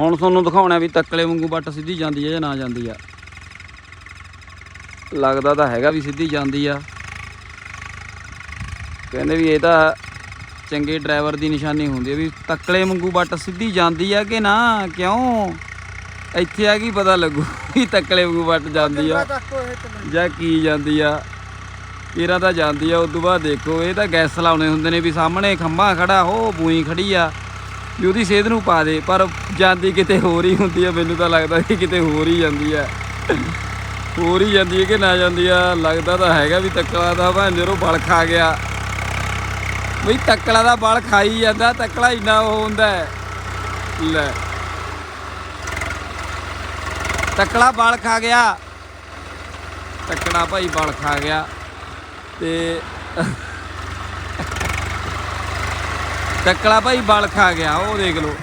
ਹੁਣ ਤੁਹਾਨੂੰ ਦਿਖਾਉਣਾ ਵੀ ਤੱਕਲੇ ਵਾਂਗੂ ਵੱਟ ਸਿੱਧੀ ਜਾਂਦੀ ਹੈ ਜਾਂ ਨਾ ਜਾਂਦੀ ਆ। ਲੱਗਦਾ ਤਾਂ ਹੈਗਾ ਵੀ ਸਿੱਧੀ ਜਾਂਦੀ ਆ। ਕਹਿੰਦੇ ਵੀ ਇਹ ਤਾਂ ਚੰਗੇ ਡਰਾਈਵਰ ਦੀ ਨਿਸ਼ਾਨੀ ਹੁੰਦੀ ਹੈ ਵੀ ਤੱਕਲੇ ਵਾਂਗੂ ਵੱਟ ਸਿੱਧੀ ਜਾਂਦੀ ਆ ਕਿ ਨਾ? ਕਿਉਂ? ਇੱਥੇ ਆ ਕੀ ਪਤਾ ਲੱਗੂ ਵੀ ਤੱਕਲੇ ਵਾਂਗੂ ਵੱਟ ਜਾਂਦੀ ਆ ਜਾਂ ਕੀ ਜਾਂਦੀ ਆ। ਤੇਰਾ ਤਾਂ ਜਾਂਦੀ ਆ ਉਸ ਤੋਂ ਬਾਅਦ ਦੇਖੋ, ਇਹ ਤਾਂ ਗੈਸ ਲਾਉਣੇ ਹੁੰਦੇ ਨੇ ਵੀ ਸਾਹਮਣੇ ਖੰਭਾ ਖੜਾ ਹੋ ਬੂਈ ਖੜੀ ਆ। ਵੀ ਉਹਦੀ ਸਿਹਤ ਨੂੰ ਪਾ ਦੇ, ਪਰ ਜਾਂਦੀ ਕਿਤੇ ਹੋਰ ਹੀ ਹੁੰਦੀ ਆ, ਮੈਨੂੰ ਤਾਂ ਲੱਗਦਾ ਕਿ ਕਿਤੇ ਹੋਰ ਹੀ ਜਾਂਦੀ ਆ। ਹੋਰ ਹੀ ਜਾਂਦੀ ਹੈ ਕਿ ਨਾ ਜਾਂਦੀ ਆ, ਲੱਗਦਾ ਤਾਂ ਹੈਗਾ ਵੀ ਤੱਕਲਾ ਦਾ ਭਾਂ ਜਦੋਂ ਬਲ ਖਾ ਗਿਆ। ਬਈ ਤੱਕਲਾ ਦਾ ਬਲ ਖਾਈ ਜਾਂਦਾ, ਤੱਕਲਾ ਇੰਨਾ ਉਹ ਹੁੰਦਾ ਲੈ। ਤੱਕਲਾ ਬਲ ਖਾ ਗਿਆ। ਤੱਕੜਾ ਭਾਈ ਬਲ ਖਾ ਗਿਆ ਤੇ ਤੱਕਲਾ ਭਾਈ ਬਲ ਖਾ ਗਿਆ ਉਹ ਦੇਖ ਲਓ।